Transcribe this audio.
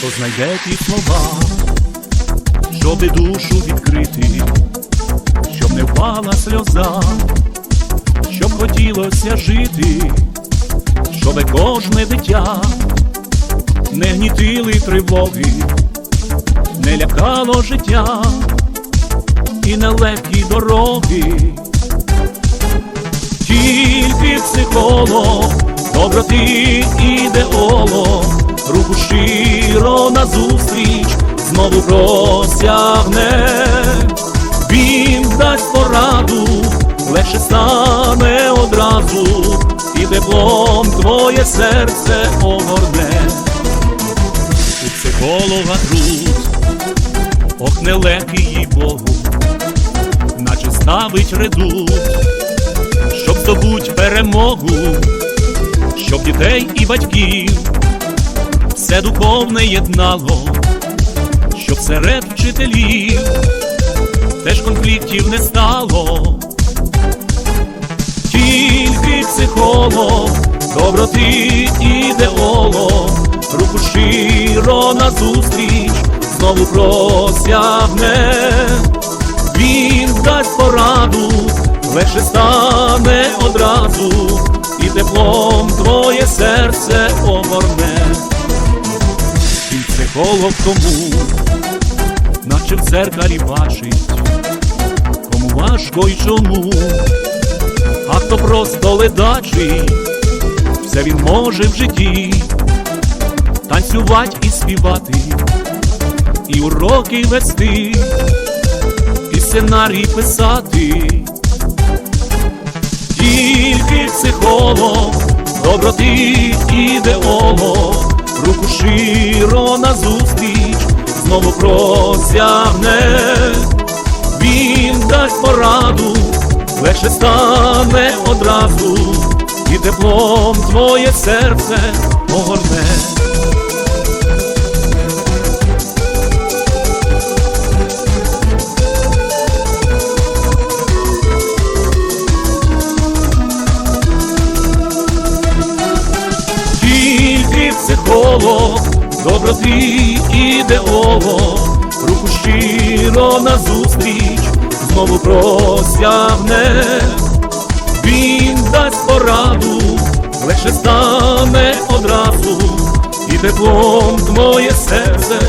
хто знайде ті слова, щоби душу відкрити, щоб не впала сльоза, щоб хотілося жити, щоби кожне дитя не гнітили тривоги, не лякало життя і нелегкі дороги. Тільки психолог, доброти ідеолог, руку щиро назустріч знову просягне, він дасть пораду, легше стане одразу, і теплом твоє серце огорне. У психолога труд, ох, нелегкий їй Богу, наче ставить редут щоб здобуть перемогу, щоб дітей і батьків все духовне єднало, щоб серед вчителів теж конфліктів не стало, тільки психолог, доброти ідеолог, руку щиро назустріч знову просягне, він дасть пораду легше стане одразу, Психолог тому, наче в дзеркалі бачить, кому важко й чому, а хто просто ледачий, все він може в житті. Танцювати і співати, і уроки вести, і сценарій писати. Тільки психолог, доброти ідеолог, руку широ назустріч знову просягне, він дасть пораду, легше стане одразу, і теплом твоє серце огорне. Психолог, іде ідеолог, руку щиро назустріч знову просягне, він дасть пораду, легше стане одразу, і теплом твоє серце.